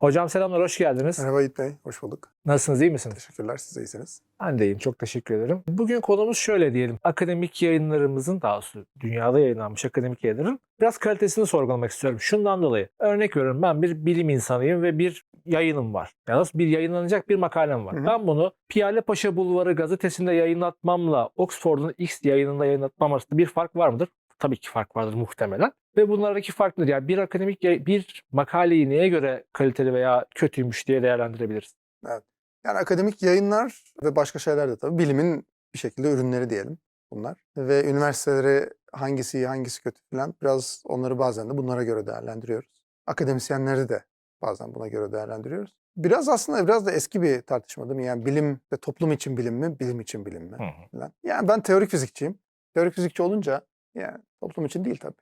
Hocam selamlar, hoş geldiniz. Merhaba Yiğit Bey, hoş bulduk. Nasılsınız, iyi misiniz? Teşekkürler, siz de iyisiniz. Ben de iyiyim, çok teşekkür ederim. Bugün konumuz şöyle diyelim. Akademik yayınlarımızın, daha doğrusu dünyada yayınlanmış akademik yayınların biraz kalitesini sorgulamak istiyorum. Şundan dolayı. Örnek veriyorum ben bir bilim insanıyım ve bir yayınım var. Yani bir yayınlanacak bir makalem var. Hı hı. Ben bunu Piyale Paşa Bulvarı gazetesinde yayınlatmamla Oxford'un X yayınında yayınlatmam arasında bir fark var mıdır? Tabii ki fark vardır muhtemelen. Ve bunlardaki fark nedir? Yani bir akademik bir makaleyi neye göre kaliteli veya kötüymüş diye değerlendirebiliriz? Yani akademik yayınlar ve başka şeyler de tabii bilimin bir şekilde ürünleri diyelim bunlar. Ve üniversiteleri hangisi iyi, hangisi kötü falan biraz onları bazen de bunlara göre değerlendiriyoruz. Akademisyenleri de bazen buna göre değerlendiriyoruz. Biraz aslında biraz da eski bir tartışma değil mi? Yani bilim ve toplum için bilim mi, bilim için bilim mi? falan. Yani ben teorik fizikçiyim. Teorik fizikçi olunca yani toplum için değil tabii.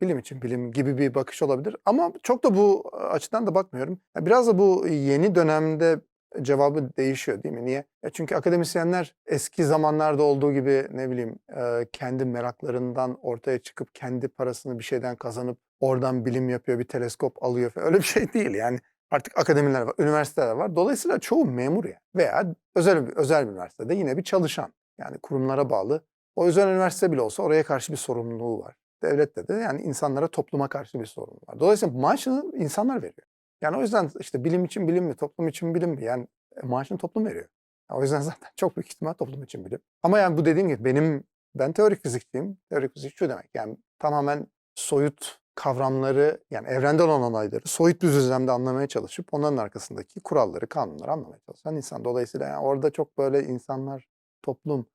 Bilim için bilim gibi bir bakış olabilir. Ama çok da bu açıdan da bakmıyorum. Biraz da bu yeni dönemde cevabı değişiyor değil mi? Niye? Ya çünkü akademisyenler eski zamanlarda olduğu gibi ne bileyim e, kendi meraklarından ortaya çıkıp kendi parasını bir şeyden kazanıp oradan bilim yapıyor, bir teleskop alıyor falan. Öyle bir şey değil yani. Artık akademiler var, üniversiteler var. Dolayısıyla çoğu memur yani. Veya özel özel bir üniversitede yine bir çalışan. Yani kurumlara bağlı. O özel üniversite bile olsa oraya karşı bir sorumluluğu var. Devlette de yani insanlara, topluma karşı bir sorumluluğu var. Dolayısıyla maaşını insanlar veriyor. Yani o yüzden işte bilim için bilim mi, toplum için bilim mi? Yani e, maaşını toplum veriyor. Ya O yüzden zaten çok büyük ihtimal toplum için bilim. Ama yani bu dediğim gibi benim, ben teorik fizikçiyim. Teorik fizik şu demek yani tamamen soyut kavramları yani evrende olan olayları soyut bir düzlemde anlamaya çalışıp onların arkasındaki kuralları, kanunları anlamaya çalışan insan. Dolayısıyla yani orada çok böyle insanlar, toplum,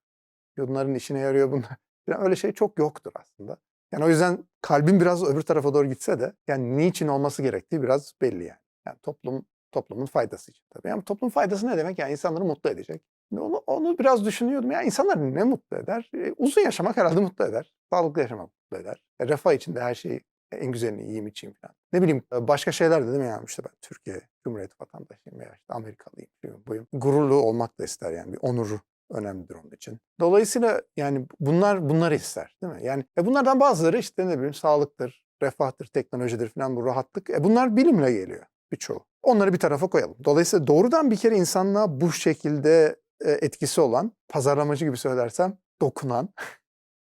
bunların işine yarıyor bunlar. Yani öyle şey çok yoktur aslında. Yani o yüzden kalbim biraz öbür tarafa doğru gitse de yani niçin olması gerektiği biraz belli yani. Yani toplum toplumun faydası için tabii. Yani toplum faydası ne demek? Yani insanları mutlu edecek. Onu, onu biraz düşünüyordum. Yani insanları ne mutlu eder? E, uzun yaşamak herhalde mutlu eder. Sağlıklı yaşamak mutlu eder. E, refah içinde her şeyi en güzelini yiyeyim içeyim falan. Ne bileyim e, başka şeyler de değil mi? Yani işte ben Türkiye Cumhuriyeti vatandaşıyım veya işte Amerikalıyım. buyum. Gururlu olmak da ister yani. Bir onuru önemlidir onun için. Dolayısıyla yani bunlar bunları ister değil mi? Yani e bunlardan bazıları işte ne bileyim sağlıktır, refahtır, teknolojidir falan bu rahatlık. E bunlar bilimle geliyor birçoğu. Onları bir tarafa koyalım. Dolayısıyla doğrudan bir kere insanlığa bu şekilde e, etkisi olan, pazarlamacı gibi söylersem dokunan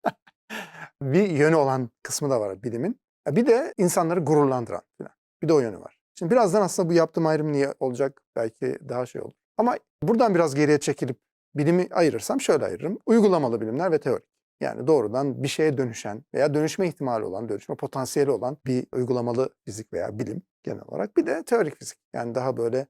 bir yönü olan kısmı da var bilimin. E Bir de insanları gururlandıran falan. Bir de o yönü var. Şimdi birazdan aslında bu yaptığım ayrım niye olacak belki daha şey olur. Ama buradan biraz geriye çekilip bilimi ayırırsam şöyle ayırırım. Uygulamalı bilimler ve teorik. Yani doğrudan bir şeye dönüşen veya dönüşme ihtimali olan, dönüşme potansiyeli olan bir uygulamalı fizik veya bilim genel olarak. Bir de teorik fizik. Yani daha böyle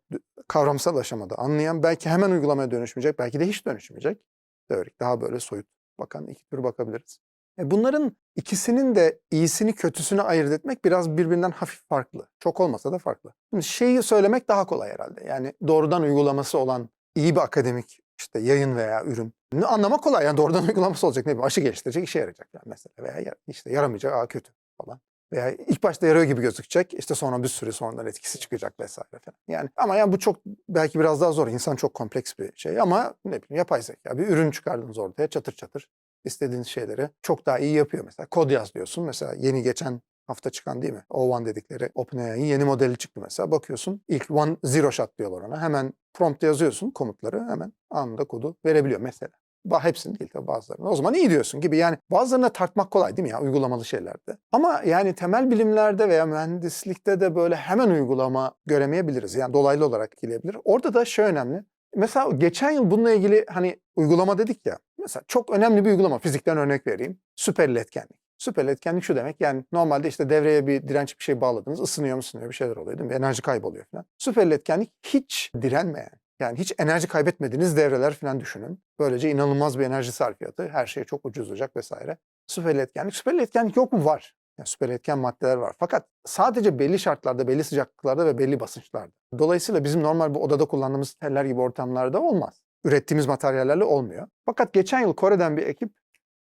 kavramsal aşamada anlayan, belki hemen uygulamaya dönüşmeyecek, belki de hiç dönüşmeyecek. Teorik, daha böyle soyut bakan iki tür bakabiliriz. E bunların ikisinin de iyisini kötüsünü ayırt etmek biraz birbirinden hafif farklı. Çok olmasa da farklı. Şimdi şeyi söylemek daha kolay herhalde. Yani doğrudan uygulaması olan iyi bir akademik işte yayın veya ürün. Anlamak kolay yani doğrudan uygulaması olacak ne bileyim aşı geliştirecek işe yarayacak yani mesela veya ya- işte yaramayacak aa kötü falan. Veya ilk başta yarıyor gibi gözükecek işte sonra bir süre sonradan etkisi çıkacak vesaire falan. Yani ama yani bu çok belki biraz daha zor. İnsan çok kompleks bir şey ama ne bileyim yapay zeka bir ürün çıkardınız ortaya çatır çatır istediğiniz şeyleri çok daha iyi yapıyor mesela. Kod yaz diyorsun mesela yeni geçen hafta çıkan değil mi? O1 dedikleri OpenAI'nin yeni modeli çıktı mesela. Bakıyorsun ilk one zero shot diyorlar ona. Hemen prompt yazıyorsun komutları hemen anında kodu verebiliyor mesela. Ba hepsini değil tabii bazılarını. O zaman iyi diyorsun gibi. Yani bazılarına tartmak kolay değil mi ya uygulamalı şeylerde. Ama yani temel bilimlerde veya mühendislikte de böyle hemen uygulama göremeyebiliriz. Yani dolaylı olarak etkileyebilir. Orada da şey önemli. Mesela geçen yıl bununla ilgili hani uygulama dedik ya. Mesela çok önemli bir uygulama. Fizikten örnek vereyim. Süper iletkenlik. Süper iletkenlik şu demek yani normalde işte devreye bir direnç bir şey bağladınız ısınıyor mu ısınıyor bir şeyler oluyor değil mi? Enerji kayboluyor falan. Süper iletkenlik hiç direnmeyen yani hiç enerji kaybetmediğiniz devreler falan düşünün. Böylece inanılmaz bir enerji sarfiyatı her şey çok ucuz olacak vesaire. Süper iletkenlik. Süper iletkenlik yok mu? Var. Yani süper iletken maddeler var. Fakat sadece belli şartlarda, belli sıcaklıklarda ve belli basınçlarda. Dolayısıyla bizim normal bu odada kullandığımız teller gibi ortamlarda olmaz. Ürettiğimiz materyallerle olmuyor. Fakat geçen yıl Kore'den bir ekip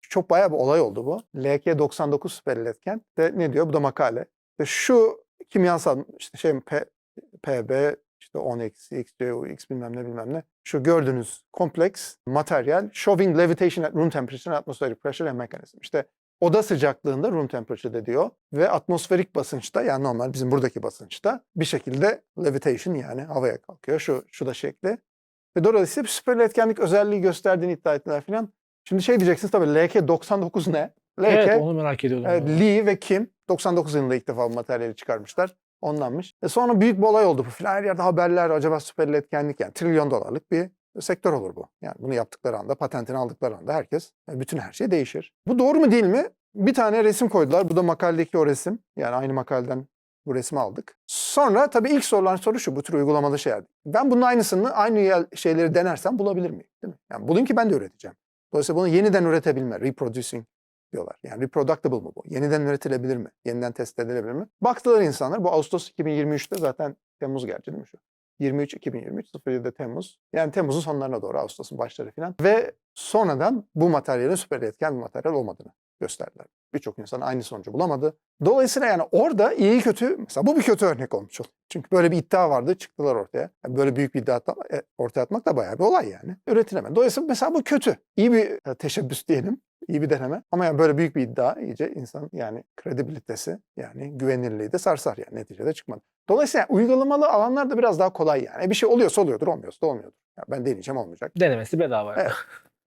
çok bayağı bir olay oldu bu. LK99 süper iletken de ne diyor? Bu da makale. Ve şu kimyasal işte şey P, PB işte 10 eksi x, CU, x bilmem ne bilmem ne. Şu gördüğünüz kompleks materyal showing levitation at room temperature and atmospheric pressure and mechanism. İşte oda sıcaklığında room temperature'da diyor ve atmosferik basınçta yani normal bizim buradaki basınçta bir şekilde levitation yani havaya kalkıyor. Şu, şu da şekli. Ve dolayısıyla süper iletkenlik özelliği gösterdiğini iddia ettiler filan. Şimdi şey diyeceksiniz tabii LK99 ne? LK, Evet onu merak ediyordum. Evet, Lee ve Kim 99 yılında ilk defa bu materyali çıkarmışlar. Ondanmış. E sonra büyük bir olay oldu bu filan. Her yerde haberler acaba süper iletkenlik yani trilyon dolarlık bir sektör olur bu. Yani bunu yaptıkları anda, patentini aldıkları anda herkes, e, bütün her şey değişir. Bu doğru mu değil mi? Bir tane resim koydular. Bu da makaledeki o resim. Yani aynı makaleden bu resmi aldık. Sonra tabii ilk sorulan soru şu bu tür uygulamalı şeyler. Ben bunun aynısını aynı şeyleri denersem bulabilir miyim? Değil mi? Yani bulayım ki ben de üreteceğim. Dolayısıyla bunu yeniden üretebilme, reproducing diyorlar. Yani reproducible mı bu? Yeniden üretilebilir mi? Yeniden test edilebilir mi? Baktılar insanlar. Bu Ağustos 2023'te zaten Temmuz gerçi değil mi şu? 23 2023 07 Temmuz. Yani Temmuz'un sonlarına doğru Ağustos'un başları falan. Ve sonradan bu materyalin süper etken bir materyal olmadığını gösterdiler. Birçok insan aynı sonucu bulamadı. Dolayısıyla yani orada iyi kötü mesela bu bir kötü örnek olmuş oldu. Çünkü böyle bir iddia vardı çıktılar ortaya. Yani böyle büyük bir iddia e, ortaya atmak da bayağı bir olay yani. Üretilemedi. Dolayısıyla mesela bu kötü. İyi bir e, teşebbüs diyelim. iyi bir deneme. Ama yani böyle büyük bir iddia iyice insan yani kredibilitesi yani güvenilirliği de sarsar yani neticede çıkmadı. Dolayısıyla uygulamalı alanlar da biraz daha kolay yani. E bir şey oluyorsa oluyordur, olmuyorsa da olmuyordur. Ya ben deneyeceğim olmayacak. Denemesi bedava. Evet.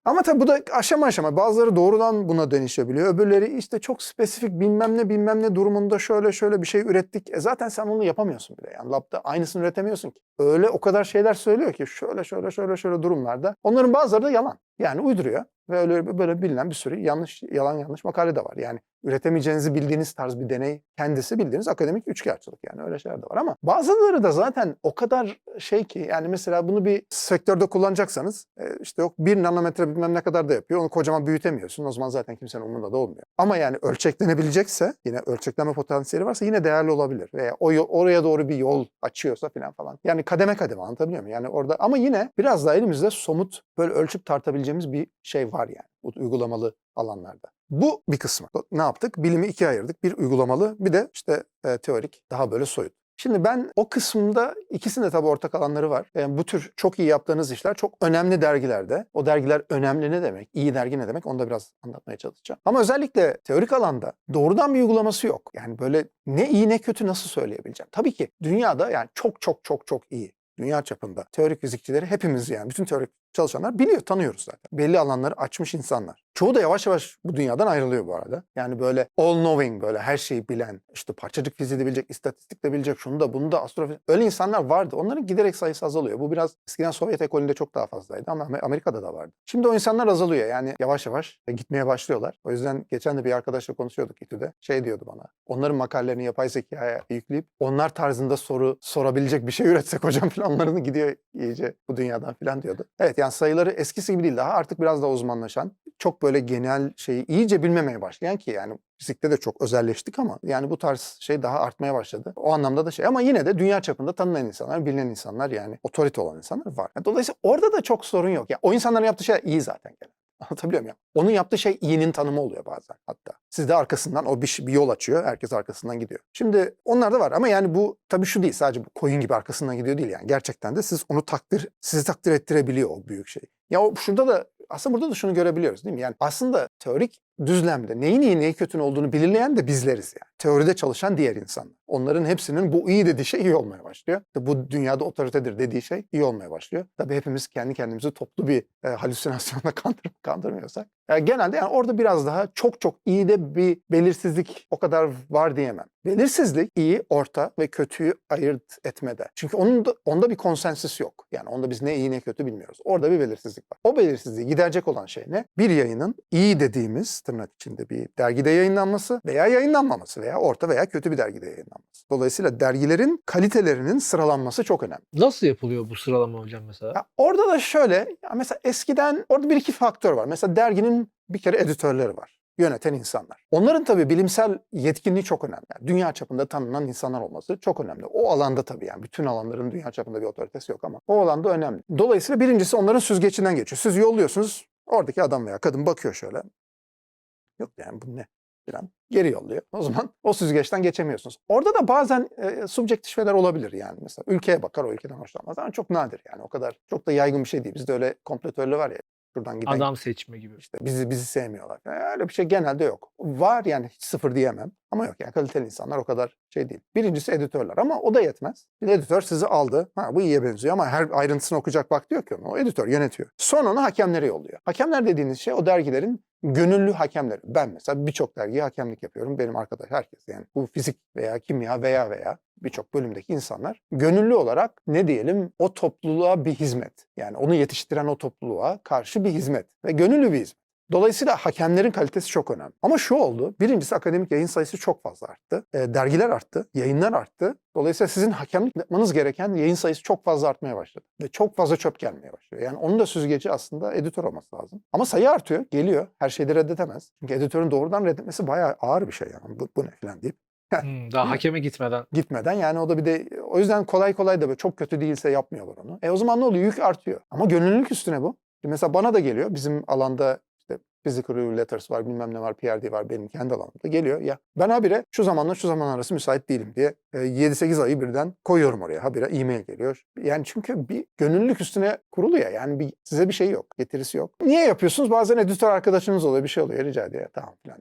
Ama tabii bu da aşama aşama. Bazıları doğrudan buna dönüşebiliyor. Öbürleri işte çok spesifik bilmem ne bilmem ne durumunda şöyle şöyle bir şey ürettik. E zaten sen onu yapamıyorsun bile. Yani labda aynısını üretemiyorsun ki. Öyle o kadar şeyler söylüyor ki şöyle şöyle şöyle şöyle durumlarda. Onların bazıları da yalan. Yani uyduruyor. Ve öyle böyle bilinen bir sürü yanlış yalan yanlış makale de var. Yani üretemeyeceğinizi bildiğiniz tarz bir deney kendisi bildiğiniz akademik üçkağıtçılık yani öyle şeyler de var ama bazıları da zaten o kadar şey ki yani mesela bunu bir sektörde kullanacaksanız e, işte yok bir nanometre bilmem ne kadar da yapıyor onu kocaman büyütemiyorsun o zaman zaten kimsenin umurunda da olmuyor. Ama yani ölçeklenebilecekse yine ölçekleme potansiyeli varsa yine değerli olabilir veya o yol- oraya doğru bir yol açıyorsa falan falan. Yani kademe kademe anlatabiliyor muyum? Yani orada ama yine biraz daha elimizde somut böyle ölçüp tartabileceğimiz bir şey var yani bu uygulamalı alanlarda. Bu bir kısmı. Ne yaptık? Bilimi ikiye ayırdık. Bir uygulamalı bir de işte e, teorik daha böyle soyut. Şimdi ben o kısımda ikisinde tabii ortak alanları var. Yani bu tür çok iyi yaptığınız işler çok önemli dergilerde. O dergiler önemli ne demek? İyi dergi ne demek? Onu da biraz anlatmaya çalışacağım. Ama özellikle teorik alanda doğrudan bir uygulaması yok. Yani böyle ne iyi ne kötü nasıl söyleyebileceğim? Tabii ki dünyada yani çok çok çok çok iyi dünya çapında teorik fizikçileri hepimiz yani bütün teorik çalışanlar biliyor, tanıyoruz zaten. Belli alanları açmış insanlar. Çoğu da yavaş yavaş bu dünyadan ayrılıyor bu arada. Yani böyle all knowing böyle her şeyi bilen, işte parçacık fiziği de bilecek, istatistik de bilecek, şunu da bunu da astrofizik. Öyle insanlar vardı. Onların giderek sayısı azalıyor. Bu biraz eskiden Sovyet ekolünde çok daha fazlaydı ama Amer- Amerika'da da vardı. Şimdi o insanlar azalıyor. Yani yavaş yavaş gitmeye başlıyorlar. O yüzden geçen de bir arkadaşla konuşuyorduk İTÜ'de. Şey diyordu bana. Onların makalelerini yapay zekaya yükleyip onlar tarzında soru sorabilecek bir şey üretsek hocam falan onların gidiyor iyice bu dünyadan falan diyordu. Evet yani sayıları eskisi gibi değil daha artık biraz daha uzmanlaşan çok böyle genel şeyi iyice bilmemeye başlayan ki yani fizikte de çok özelleştik ama yani bu tarz şey daha artmaya başladı. O anlamda da şey ama yine de dünya çapında tanınan insanlar, bilinen insanlar yani otorite olan insanlar var. Dolayısıyla orada da çok sorun yok. Ya o insanların yaptığı şey iyi zaten gene. Anlatabiliyor muyum? Onun yaptığı şey iyinin tanımı oluyor bazen hatta. Siz de arkasından o bir, bir yol açıyor. Herkes arkasından gidiyor. Şimdi onlar da var ama yani bu tabii şu değil sadece bu koyun gibi arkasından gidiyor değil yani. Gerçekten de siz onu takdir, sizi takdir ettirebiliyor o büyük şey. Ya o şurada da aslında burada da şunu görebiliyoruz değil mi? Yani aslında teorik düzlemde neyin iyi neyin kötü olduğunu belirleyen de bizleriz yani. Teoride çalışan diğer insanlar. Onların hepsinin bu iyi dediği şey iyi olmaya başlıyor. Bu dünyada otoritedir dediği şey iyi olmaya başlıyor. Tabii hepimiz kendi kendimizi toplu bir e, halüsinasyonla kandır, kandırmıyorsak. E, genelde yani orada biraz daha çok çok iyi de bir belirsizlik o kadar var diyemem. Belirsizlik iyi, orta ve kötüyü ayırt etmede. Çünkü onun da, onda bir konsensüs yok. Yani onda biz ne iyi ne kötü bilmiyoruz. Orada bir belirsizlik var. O belirsizliği giderecek olan şey ne? Bir yayının iyi dediğimiz tırnak içinde bir dergide yayınlanması veya yayınlanmaması veya orta veya kötü bir dergide yayınlanması. Dolayısıyla dergilerin kalitelerinin sıralanması çok önemli. Nasıl yapılıyor bu sıralama hocam mesela? Ya orada da şöyle, ya mesela eskiden orada bir iki faktör var. Mesela derginin bir kere editörleri var. Yöneten insanlar. Onların tabii bilimsel yetkinliği çok önemli. Yani dünya çapında tanınan insanlar olması çok önemli. O alanda tabii yani bütün alanların dünya çapında bir otoritesi yok ama o alanda önemli. Dolayısıyla birincisi onların süzgecinden geçiyor. Siz yolluyorsunuz, oradaki adam veya kadın bakıyor şöyle. Yok yani bu ne? falan geri yolluyor. O zaman o süzgeçten geçemiyorsunuz. Orada da bazen e, subjektif şeyler olabilir yani. Mesela ülkeye bakar o ülkeden hoşlanmaz ama çok nadir yani o kadar çok da yaygın bir şey değil. Bizde öyle komplo teorileri var ya Şuradan giden Adam seçme gibi. işte bizi bizi sevmiyorlar. Yani öyle bir şey genelde yok. Var yani hiç sıfır diyemem. Ama yok yani kaliteli insanlar o kadar şey değil. Birincisi editörler ama o da yetmez. Bir editör sizi aldı. Ha bu iyiye benziyor ama her ayrıntısını okuyacak vakti yok ki onun. O editör yönetiyor. Sonra onu hakemlere yolluyor. Hakemler dediğiniz şey o dergilerin gönüllü hakemleri. Ben mesela birçok dergiye hakemlik yapıyorum. Benim arkadaş herkes yani bu fizik veya kimya veya veya birçok bölümdeki insanlar gönüllü olarak ne diyelim o topluluğa bir hizmet. Yani onu yetiştiren o topluluğa karşı bir hizmet ve gönüllü bir hizmet. Dolayısıyla hakemlerin kalitesi çok önemli. Ama şu oldu. Birincisi akademik yayın sayısı çok fazla arttı. E, dergiler arttı. Yayınlar arttı. Dolayısıyla sizin hakemlik yapmanız gereken yayın sayısı çok fazla artmaya başladı. Ve çok fazla çöp gelmeye başlıyor. Yani onun da süzgeci aslında editör olması lazım. Ama sayı artıyor. Geliyor. Her şeyi de reddetemez. Çünkü editörün doğrudan reddetmesi bayağı ağır bir şey yani. Bu, bu ne falan deyip Hmm, daha hakeme gitmeden. gitmeden yani o da bir de o yüzden kolay kolay da böyle çok kötü değilse yapmıyorlar onu. E o zaman ne oluyor? Yük artıyor. Ama gönüllülük üstüne bu. Mesela bana da geliyor. Bizim alanda işte Physical Review Letters var, bilmem ne var, PRD var benim kendi alanımda. Geliyor ya ben habire şu zamanla şu zaman arası müsait değilim diye e, 7-8 ayı birden koyuyorum oraya. Habire e-mail geliyor. Yani çünkü bir gönüllülük üstüne kurulu ya. Yani bir, size bir şey yok, getirisi yok. Niye yapıyorsunuz? Bazen editör arkadaşınız oluyor, bir şey oluyor. Rica ediyor. Tamam falan.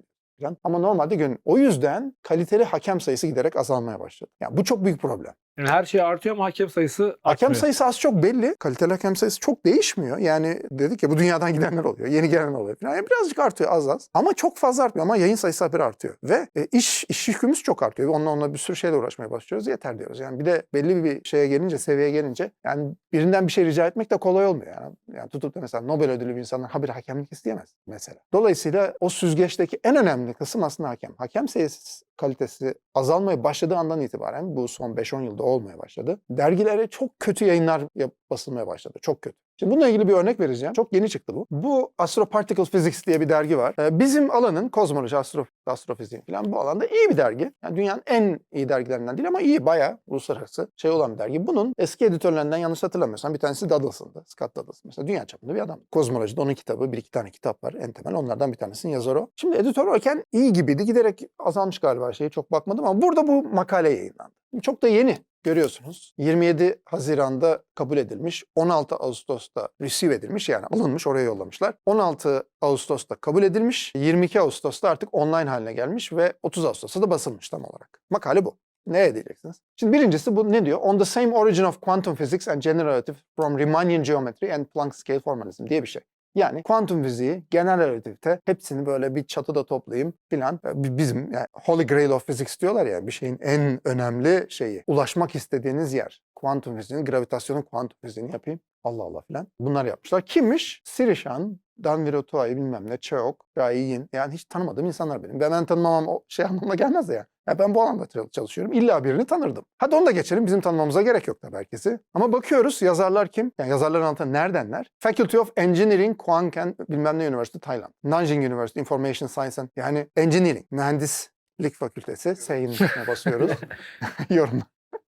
Ama normalde gönül. O yüzden kaliteli hakem sayısı giderek azalmaya başladı. Yani bu çok büyük problem. Yani her şey artıyor ama hakem sayısı Hakem artmıyor. sayısı az çok belli. Kaliteli hakem sayısı çok değişmiyor. Yani dedik ya bu dünyadan gidenler oluyor. Yeni gelen oluyor. Yani birazcık artıyor az az. Ama çok fazla artmıyor. Ama yayın sayısı haberi artıyor. Ve e, iş, iş yükümüz çok artıyor. Onunla onunla bir sürü şeyle uğraşmaya başlıyoruz. Yeter diyoruz. Yani bir de belli bir şeye gelince, seviyeye gelince yani birinden bir şey rica etmek de kolay olmuyor. Yani, yani tutup da mesela Nobel ödülü bir insanlar habire hakemlik isteyemez mesela. Dolayısıyla o süzgeçteki en önemli kısım aslında hakem. Hakem sayısı kalitesi azalmaya başladığı andan itibaren bu son 5-10 yılda olmaya başladı. Dergilere çok kötü yayınlar basılmaya başladı. Çok kötü. Şimdi bununla ilgili bir örnek vereceğim. Çok yeni çıktı bu. Bu Astroparticle Physics diye bir dergi var. Ee, Bizim alanın kozmoloji, astro, astrofiziğin falan bu alanda iyi bir dergi. Yani dünyanın en iyi dergilerinden değil ama iyi bayağı uluslararası şey olan bir dergi. Bunun eski editörlerinden yanlış hatırlamıyorsam bir tanesi Doddleson'dı. Scott Doddleson. Mesela dünya çapında bir adam. Kozmolojide onun kitabı, bir iki tane kitap var en temel. Onlardan bir tanesinin yazarı o. Şimdi editör olurken iyi gibiydi. Giderek azalmış galiba şeyi çok bakmadım ama burada bu makale yayınlandı. Çok da yeni görüyorsunuz. 27 Haziran'da kabul edilmiş. 16 Ağustos'ta receive edilmiş yani alınmış oraya yollamışlar. 16 Ağustos'ta kabul edilmiş. 22 Ağustos'ta artık online haline gelmiş ve 30 Ağustos'ta da basılmış tam olarak. Makale bu. Ne diyeceksiniz? Şimdi birincisi bu ne diyor? On the same origin of quantum physics and general relativity from Riemannian geometry and Planck scale formalism diye bir şey. Yani kuantum fiziği, genel relativite hepsini böyle bir çatıda toplayayım filan. Bi- Bizim yani Holy Grail of Physics diyorlar ya bir şeyin en önemli şeyi. Ulaşmak istediğiniz yer. Kuantum fiziğini, gravitasyonun kuantum fiziğini yapayım. Allah Allah filan. Bunlar yapmışlar. Kimmiş? Sirishan, Danvirotuay bilmem ne, Cheok, Yin. Yani hiç tanımadığım insanlar benim. Ben, ben tanımamam o şey anlamına gelmez de ya. ya. Ben bu alanda çalışıyorum. İlla birini tanırdım. Hadi onu da geçelim. Bizim tanımamıza gerek yok tabii herkesi. Ama bakıyoruz yazarlar kim? Yani yazarların altında neredenler? Faculty of Engineering, Kuanken bilmem ne University, Thailand. Nanjing University, Information Science and yani Engineering, mühendislik fakültesi. Üstüne basıyoruz. Yorum.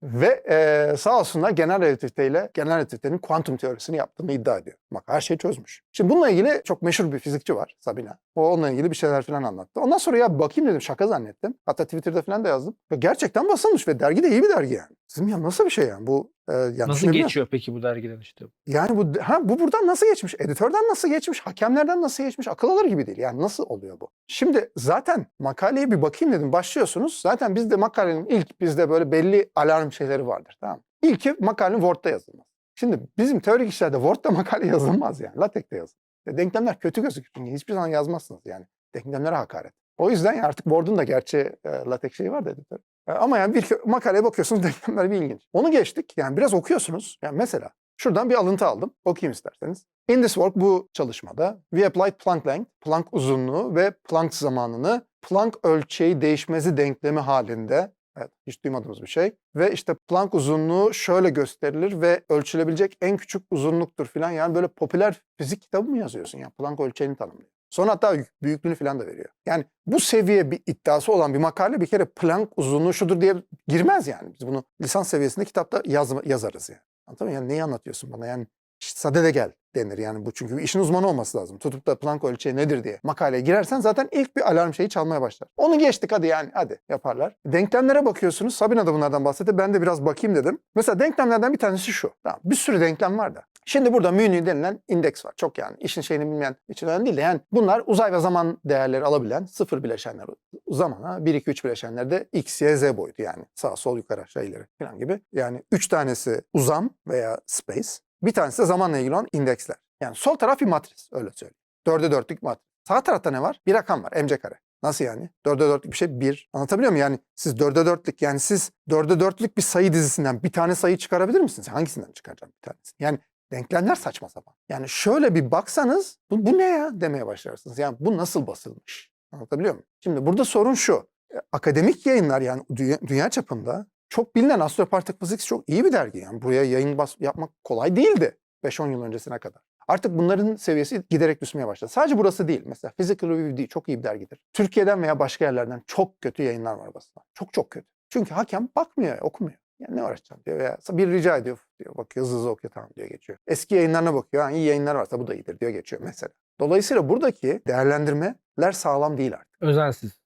Ve eee sağ olsunlar genel relativiteyle genel relativitenin kuantum teorisini yaptığını iddia ediyor. Bak her şeyi çözmüş. Şimdi bununla ilgili çok meşhur bir fizikçi var Sabina. O onunla ilgili bir şeyler falan anlattı. Ondan sonra ya bakayım dedim şaka zannettim. Hatta Twitter'da falan da yazdım. Ya gerçekten basılmış ve dergi de iyi bir dergi yani. Sizin ya nasıl bir şey yani bu? E, yani Nasıl geçiyor peki bu dergiden işte? yani bu ha bu buradan nasıl geçmiş? Editörden nasıl geçmiş? Hakemlerden nasıl geçmiş? Akıl alır gibi değil. Yani nasıl oluyor bu? Şimdi zaten makaleye bir bakayım dedim. Başlıyorsunuz. Zaten bizde makalenin ilk bizde böyle belli alarm şeyleri vardır. Tamam? İlki makalenin Word'da yazılmaz. Şimdi bizim teorik işlerde Word'da makale yazılmaz yani. LaTeX'te yazılır. Denklemler kötü gözükür. Çünkü hiçbir zaman yazmazsınız yani. Denklemlere hakaret. O yüzden artık Word'un da gerçi e, LaTeX şeyi var da editör. E, Ama yani bir makaleye bakıyorsunuz denklemler bir ilginç. Onu geçtik. Yani biraz okuyorsunuz. Yani mesela Şuradan bir alıntı aldım. Okuyayım isterseniz. In this work bu çalışmada we applied Planck length, Planck uzunluğu ve Planck zamanını Planck ölçeği değişmezi denklemi halinde Evet, hiç duymadığımız bir şey. Ve işte Planck uzunluğu şöyle gösterilir ve ölçülebilecek en küçük uzunluktur filan. Yani böyle popüler fizik kitabı mı yazıyorsun ya? Planck ölçeğini tanımlıyor. Sonra hatta büyüklüğünü filan da veriyor. Yani bu seviye bir iddiası olan bir makale bir kere Planck uzunluğu şudur diye girmez yani. Biz bunu lisans seviyesinde kitapta yaz, yazarız yani. Anladın mı? Yani neyi anlatıyorsun bana? Yani sade de gel denir yani bu çünkü işin uzmanı olması lazım. Tutup da Planck ölçeği nedir diye makaleye girersen zaten ilk bir alarm şeyi çalmaya başlar. Onu geçtik hadi yani hadi yaparlar. Denklemlere bakıyorsunuz. Sabina da bunlardan bahsetti. Ben de biraz bakayım dedim. Mesela denklemlerden bir tanesi şu. Tamam, bir sürü denklem var da. Şimdi burada Muni denilen indeks var. Çok yani işin şeyini bilmeyen için önemli değil de yani bunlar uzay ve zaman değerleri alabilen sıfır bileşenler zamana 1 2 3 bileşenlerde x, y, z boyutu yani sağ sol yukarı aşağı ileri falan gibi. Yani 3 tanesi uzam veya space. Bir tanesi de zamanla ilgili olan indeksler. Yani sol taraf bir matris öyle söyleyeyim. Dörde dörtlük matris. Sağ tarafta ne var? Bir rakam var. MC kare. Nasıl yani? Dörde dörtlük bir şey bir. Anlatabiliyor muyum? Yani siz dörde dörtlük yani siz dörde dörtlük bir sayı dizisinden bir tane sayı çıkarabilir misiniz? Hangisinden çıkaracağım bir tanesini? Yani denklemler saçma sapan. Yani şöyle bir baksanız bu, bu ne ya demeye başlarsınız. Yani bu nasıl basılmış? Anlatabiliyor muyum? Şimdi burada sorun şu. E, Akademik yayınlar yani dünya, dünya çapında çok bilinen Astropartic Physics çok iyi bir dergi. Yani buraya yayın bas, yapmak kolay değildi 5-10 yıl öncesine kadar. Artık bunların seviyesi giderek düşmeye başladı. Sadece burası değil. Mesela Physical Review değil, çok iyi bir dergidir. Türkiye'den veya başka yerlerden çok kötü yayınlar var basında. Çok çok kötü. Çünkü hakem bakmıyor, okumuyor. Yani ne uğraşacağım diyor veya bir rica ediyor diyor. Bakıyor hızlı hızlı okuyor tamam diyor geçiyor. Eski yayınlarına bakıyor. Ha, iyi yayınlar varsa bu da iyidir diyor geçiyor mesela. Dolayısıyla buradaki değerlendirmeler sağlam değil artık. Özensiz.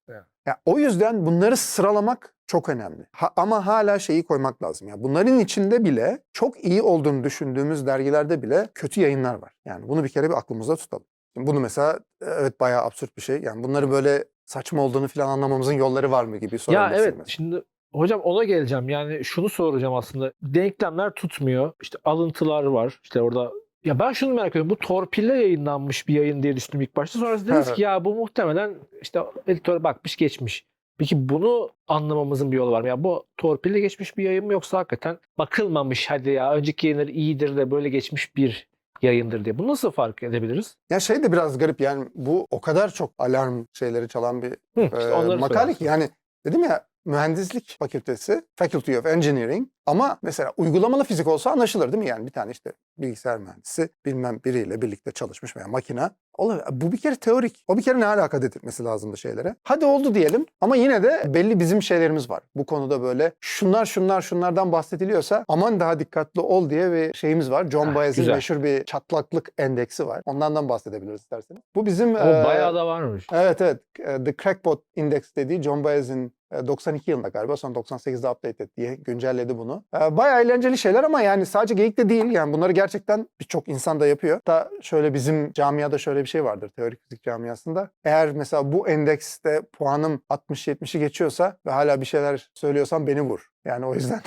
Yani. Ya o yüzden bunları sıralamak çok önemli. Ha- ama hala şeyi koymak lazım. Ya bunların içinde bile çok iyi olduğunu düşündüğümüz dergilerde bile kötü yayınlar var. Yani bunu bir kere bir aklımızda tutalım. Şimdi bunu mesela evet bayağı absürt bir şey. Yani bunları böyle saçma olduğunu falan anlamamızın yolları var mı gibi Ya sorabilirsin evet mesela. şimdi hocam ona geleceğim. Yani şunu soracağım aslında. Denklemler tutmuyor. İşte alıntılar var. İşte orada ya ben şunu merak ediyorum. Bu torpille yayınlanmış bir yayın diye düşündüm ilk başta. Sonra dediniz ki ya bu muhtemelen işte editör bakmış geçmiş. Peki bunu anlamamızın bir yolu var mı? Ya bu torpille geçmiş bir yayın mı yoksa hakikaten bakılmamış hadi ya önceki yayınları iyidir de böyle geçmiş bir yayındır diye. Bunu nasıl fark edebiliriz? Ya şey de biraz garip yani bu o kadar çok alarm şeyleri çalan bir Hı, işte e, makale ki yani dedim ya mühendislik fakültesi Faculty of Engineering ama mesela uygulamalı fizik olsa anlaşılır değil mi? Yani bir tane işte bilgisayar mühendisi bilmem biriyle birlikte çalışmış veya makina. Olabilir. Bu bir kere teorik. O bir kere ne alaka dedirtmesi lazımdı şeylere. Hadi oldu diyelim ama yine de belli bizim şeylerimiz var. Bu konuda böyle şunlar şunlar şunlardan bahsediliyorsa aman daha dikkatli ol diye bir şeyimiz var. John Ah, Baez'in meşhur bir çatlaklık endeksi var. Ondan bahsedebiliriz isterseniz. Bu bizim O e, bayağı da varmış. Evet evet. The Crackpot Index dediği John Baez'in e, 92 yılında galiba sonra 98'de update etti diye güncelledi bunu. E, Bayağı eğlenceli şeyler ama yani sadece geyik de değil yani bunları gerçekten birçok insan da yapıyor. Hatta şöyle bizim camiada şöyle bir şey vardır teorik fizik camiasında. Eğer mesela bu endekste puanım 60-70'i geçiyorsa ve hala bir şeyler söylüyorsam beni vur. Yani o yüzden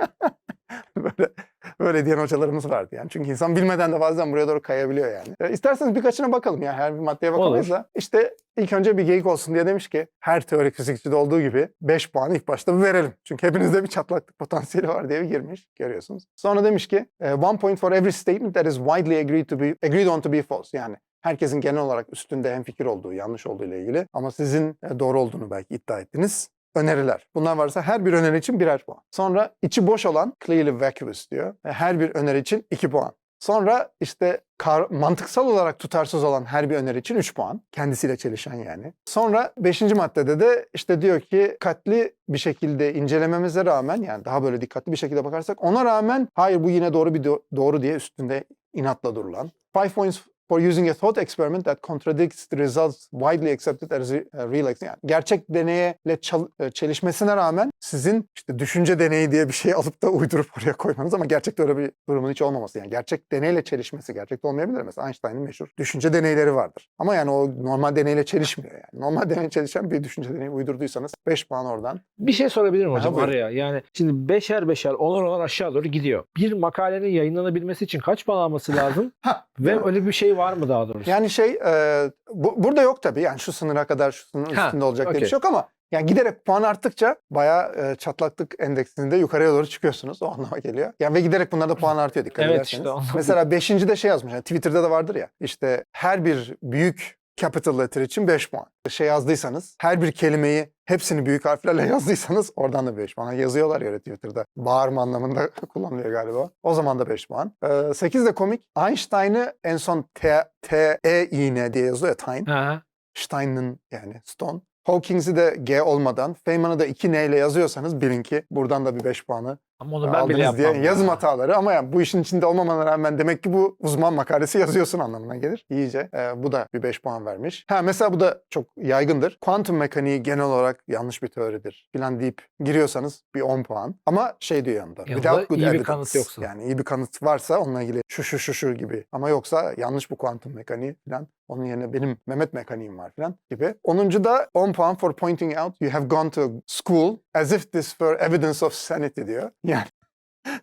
böyle böyle diyen hocalarımız vardı yani. Çünkü insan bilmeden de bazen buraya doğru kayabiliyor yani. E, isterseniz birkaçına bakalım ya her bir maddeye bakamayız da. İşte ilk önce bir geyik olsun diye demiş ki her teorik fizikçide olduğu gibi 5 puanı ilk başta bir verelim. Çünkü hepinizde bir çatlaklık potansiyeli var diye bir girmiş. Görüyorsunuz. Sonra demiş ki e, one point for every statement that is widely agreed to be agreed on to be false. Yani herkesin genel olarak üstünde hemfikir olduğu, yanlış olduğu ile ilgili ama sizin e, doğru olduğunu belki iddia ettiniz öneriler. Bunlar varsa her bir öneri için birer puan. Sonra içi boş olan clearly vacuous diyor. Ve her bir öneri için 2 puan. Sonra işte kar- mantıksal olarak tutarsız olan her bir öneri için 3 puan. Kendisiyle çelişen yani. Sonra 5. maddede de işte diyor ki dikkatli bir şekilde incelememize rağmen yani daha böyle dikkatli bir şekilde bakarsak ona rağmen hayır bu yine doğru bir do- doğru diye üstünde inatla durulan. 5 points for using a thought experiment that contradicts the results widely accepted as uh, real yani gerçek deneyle e, çelişmesine rağmen sizin işte düşünce deneyi diye bir şey alıp da uydurup oraya koymanız ama gerçekte öyle bir durumun hiç olmaması yani gerçek deneyle çelişmesi gerçekte olmayabilir mesela Einstein'ın meşhur düşünce deneyleri vardır ama yani o normal deneyle çelişmiyor yani normal deneyle çelişen bir düşünce deneyi uydurduysanız 5 puan oradan Bir şey sorabilir miyim Aha, hocam buyurun. araya? Yani şimdi beşer beşer onar onar aşağı doğru gidiyor. Bir makalenin yayınlanabilmesi için kaç puan alması lazım? Ha, Ve öyle bir şey var mı daha doğrusu? Yani şey e, bu, burada yok tabii yani şu sınıra kadar şu sınırın Ha, üstünde olacak diye bir şey yok ama yani giderek puan arttıkça bayağı e, çatlaklık endeksinde yukarıya doğru çıkıyorsunuz. O anlama geliyor. Yani ve giderek bunlarda puan artıyor dikkat Evet, ederseniz. işte. Mesela 5. de şey yazmış. Yani Twitter'da da vardır ya. işte her bir büyük capital letter için 5 puan. Şey yazdıysanız her bir kelimeyi hepsini büyük harflerle yazdıysanız oradan da 5 puan. Yazıyorlar ya Twitter'da. Bağırma anlamında kullanılıyor galiba. O zaman da 5 puan. 8 de komik. Einstein'ı en son T, T, E, I, N diye yazıyor ya. Ha. Stein'ın yani Stone. Hawkings'i de G olmadan, Feynman'ı da 2 N ile yazıyorsanız bilin ki buradan da bir 5 puanı Ama onu ben bile diye yapmam. yazım ya. hataları ama yani bu işin içinde olmamana rağmen demek ki bu uzman makalesi yazıyorsun anlamına gelir. İyice. Ee, bu da bir 5 puan vermiş. Ha mesela bu da çok yaygındır. Kuantum mekaniği genel olarak yanlış bir teoridir filan deyip giriyorsanız bir 10 puan. Ama şey diyor yanında. Yanında without good iyi bir evidence. kanıt yoksa. Yani iyi bir kanıt varsa onunla ilgili şu şu şu şu gibi. Ama yoksa yanlış bu kuantum mekaniği filan. Onun yerine benim Mehmet mekaniğim var filan gibi. 10. da 10 puan for pointing out you have gone to school as if this were evidence of sanity diyor. Yani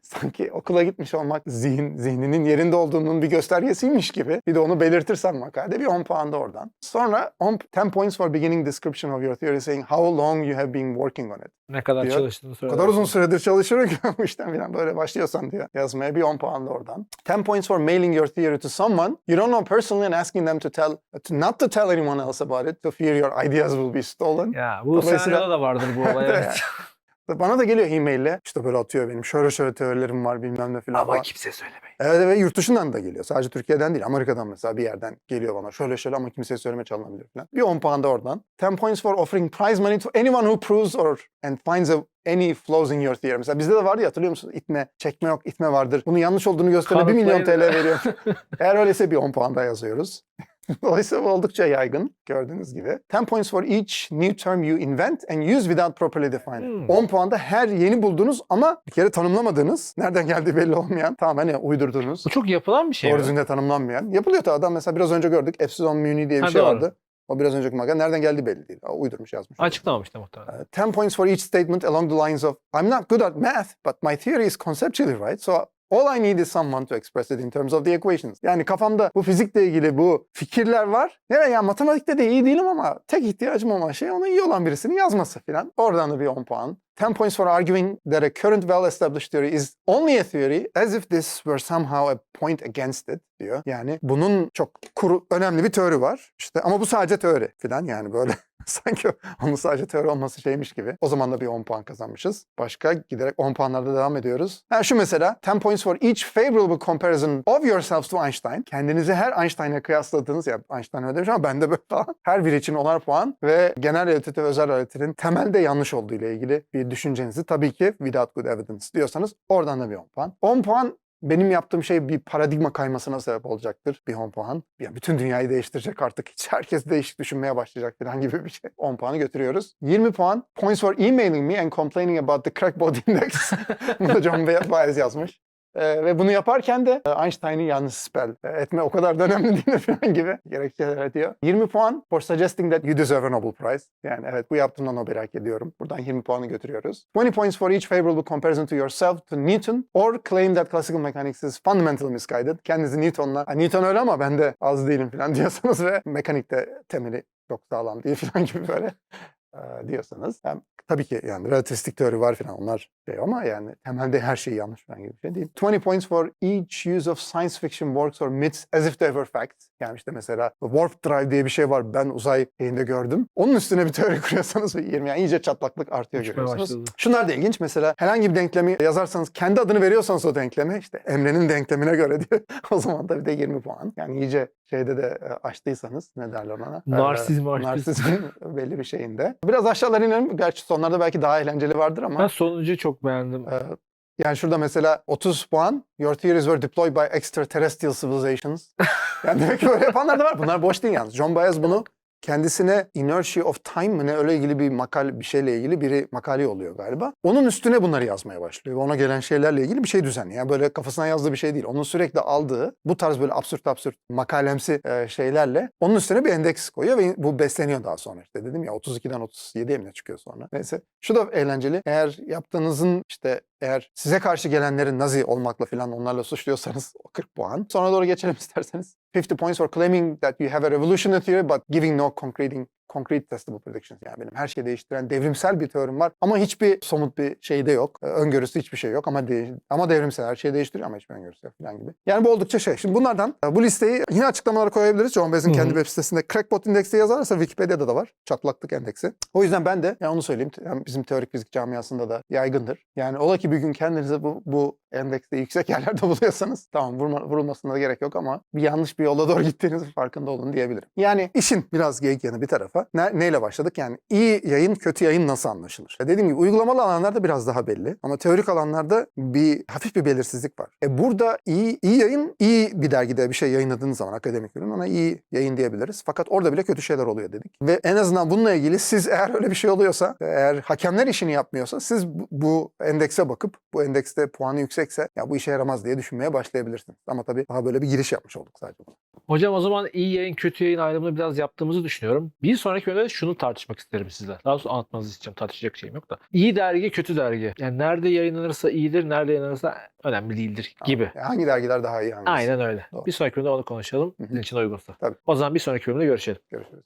sanki okula gitmiş olmak zihin, zihninin yerinde olduğunun bir göstergesiymiş gibi. Bir de onu belirtirsem makalede bir 10 puan da oradan. Sonra 10, 10 points for beginning description of your theory saying how long you have been working on it. Ne kadar diyor. çalıştığını O söyle. kadar uzun süredir çalışıyorum ki bu işten falan böyle başlıyorsan diyor yazmaya bir 10 puan da oradan. 10 points for mailing your theory to someone you don't know personally and asking them to tell to not to tell anyone else about it to fear your ideas will be stolen. Ya bu senaryoda da vardır bu olay. Evet. Evet. Bana da geliyor e-maille işte böyle atıyor benim şöyle şöyle teorilerim var bilmem ne falan. Ama falan. kimseye söylemeyin. Evet ve yurt dışından da geliyor. Sadece Türkiye'den değil Amerika'dan mesela bir yerden geliyor bana şöyle şöyle ama kimseye söyleme çalınabilir falan. Bir 10 puan da oradan. 10 points for offering prize money to anyone who proves or and finds a, any flaws in your theory. Mesela bizde de vardı ya hatırlıyor musun? İtme, çekme yok, itme vardır. Bunun yanlış olduğunu gösteren 1 milyon TL veriyor. Eğer öyleyse bir 10 puan daha yazıyoruz. Dolayısıyla bu oldukça yaygın gördüğünüz gibi. 10 points for each new term you invent and use without properly defined. Hmm. 10 puan da her yeni bulduğunuz ama bir kere tanımlamadığınız, nereden geldiği belli olmayan, tamamen yani uydurduğunuz, Bu çok yapılan bir şey doğru mi? düzgün de tanımlanmayan. Yapılıyor tabii adam mesela biraz önce gördük Epsilon Muni diye bir Ha, şey doğru. vardı. O biraz önceki makale nereden geldiği belli değil. O uydurmuş yazmış. Açıklamamıştı muhtemelen. Uh, 10 points for each statement along the lines of I'm not good at math but my theory is conceptually right. So all I need is someone to express it in terms of the equations. Yani kafamda bu fizikle ilgili bu fikirler var. Evet yani matematikte de iyi değilim ama tek ihtiyacım olan şey onun iyi olan birisinin yazması falan. Oradan da bir 10 puan. 10 points for arguing that a current well-established theory is only a theory as if this were somehow a point against it diyor. Yani bunun çok kuru, önemli bir teori var. İşte ama bu sadece teori falan yani böyle sanki onun sadece teori olması şeymiş gibi. O zaman da bir 10 puan kazanmışız. Başka giderek 10 puanlarda devam ediyoruz. Ha şu mesela 10 points for each favorable comparison of yourselves to Einstein. Kendinizi her Einstein'a kıyasladığınız ya Einstein öyle demiş ama ben de böyle falan. Her biri için onar puan ve genel relativite ve özel relativitenin temelde yanlış olduğu ile ilgili bir düşüncenizi tabii ki without good evidence diyorsanız oradan da bir 10 puan. 10 puan benim yaptığım şey bir paradigma kaymasına sebep olacaktır. Bir 10 puan. Yani bütün dünyayı değiştirecek artık. Hiç herkes değişik düşünmeye başlayacak falan gibi bir şey. 10 puanı götürüyoruz. 20 puan. Points for emailing me and complaining about the crackbot index. Bunu da John Baez yazmış. Ee, ve bunu yaparken de e, Einstein'ı yanlış spell e, etme o kadar da önemli değil falan gibi gerekçeler diyor. 20 puan for suggesting that you deserve a Nobel Prize. Yani evet bu yaptığımda Nobel hak ediyorum. Buradan 20 puanı götürüyoruz. 20 points for each favorable comparison to yourself to Newton or claim that classical mechanics is fundamentally misguided. Kendinizi Newton'la "Ha, Newton öyle ama ben de az değilim falan diyorsanız ve mekanikte temeli çok sağlam değil falan gibi böyle e, diyorsanız. Yani tabii ki yani relativistik teori var falan onlar şey ama yani temelde her şey yanlış falan gibi bir şey değil. 20 points for each use of science fiction works or myths as if they were facts. Yani işte mesela warp drive diye bir şey var ben uzay şeyinde gördüm. Onun üstüne bir teori kuruyorsanız 20 yani iyice çatlaklık artıyor Uçmaya görüyorsunuz. başladı. Şunlar da ilginç. Mesela herhangi bir denklemi yazarsanız kendi adını veriyorsanız o denklemi işte Emre'nin denklemine göre diyor. o zaman da bir de 20 puan. Yani iyice şeyde de e, açtıysanız ne derler ona? Narsizm Ee, açtıysanız. Narsizmin belli bir şeyinde. Biraz aşağılara inelim. Gerçi sonlarda belki daha eğlenceli vardır ama. Ben sonuncuyu çok beğendim. e, yani şurada mesela 30 puan. Your theories were deployed by extraterrestrial civilizations. yani demek ki böyle yapanlar da var. Bunlar boş değil yalnız. John Baez bunu kendisine Inertia of Time mı ne öyle ilgili bir makale bir şeyle ilgili biri makale oluyor galiba. Onun üstüne bunları yazmaya başlıyor ve ona gelen şeylerle ilgili bir şey düzenliyor. Yani böyle kafasına yazdığı bir şey değil. Onun sürekli aldığı bu tarz böyle absürt absürt makalemsi e, şeylerle onun üstüne bir endeks koyuyor ve bu besleniyor daha sonra. İşte dedim ya 32'den 37'ye mi çıkıyor sonra. Neyse. Şu da eğlenceli. Eğer yaptığınızın işte eğer size karşı gelenlerin Nazi olmakla falan onlarla suçluyorsanız o 40 puan. Sonra doğru geçelim isterseniz. 50 points for claiming that you have a revolutionary theory but giving no concreting concrete testable predictions. Yani benim her şeyi değiştiren devrimsel bir teorim var ama hiçbir somut bir şey de yok. Ee, Öngörüsü hiçbir şey yok ama de- ama devrimsel her şeyi değiştiriyor ama hiçbir öngörüsü yok falan gibi. Yani bu oldukça şey. Şimdi bunlardan e, bu listeyi yine açıklamalara koyabiliriz. John hı. kendi web sitesinde Crackbot indeksi yazarsa Wikipedia'da da var. Çatlaklık endeksi. O yüzden ben de yani onu söyleyeyim. Yani bizim teorik fizik camiasında da yaygındır. Yani ola ki bir gün kendinizi bu, bu endekste yüksek yerlerde buluyorsanız tamam vurma, vurulmasına da gerek yok ama bir yanlış bir yola doğru gittiğinizin farkında olun diyebilirim. Yani işin biraz geyik yanı bir tarafa. Ne, neyle başladık? Yani iyi yayın, kötü yayın nasıl anlaşılır? E dediğim gibi uygulamalı alanlarda biraz daha belli. Ama teorik alanlarda bir hafif bir belirsizlik var. E burada iyi, iyi yayın, iyi bir dergide bir şey yayınladığınız zaman akademik ürün ona iyi yayın diyebiliriz. Fakat orada bile kötü şeyler oluyor dedik. Ve en azından bununla ilgili siz eğer öyle bir şey oluyorsa, eğer hakemler işini yapmıyorsa siz bu endekse bakıp bu endekste puanı yüksekse ya bu işe yaramaz diye düşünmeye başlayabilirsiniz. Ama tabii daha böyle bir giriş yapmış olduk sadece. Hocam o zaman iyi yayın kötü yayın ayrımını biraz yaptığımızı düşünüyorum. Bir sonraki bölümde şunu tartışmak isterim sizle. Daha doğrusu anlatmanızı isteyeceğim. Tartışacak şeyim yok da. İyi dergi kötü dergi. Yani nerede yayınlanırsa iyidir, nerede yayınlanırsa önemli değildir gibi. Yani hangi dergiler daha iyi hangisi? Aynen öyle. Doğru. Bir sonraki bölümde onu konuşalım. Hı hı. Sizin için uygunsa. Tabii. O zaman bir sonraki bölümde görüşelim. Görüşürüz.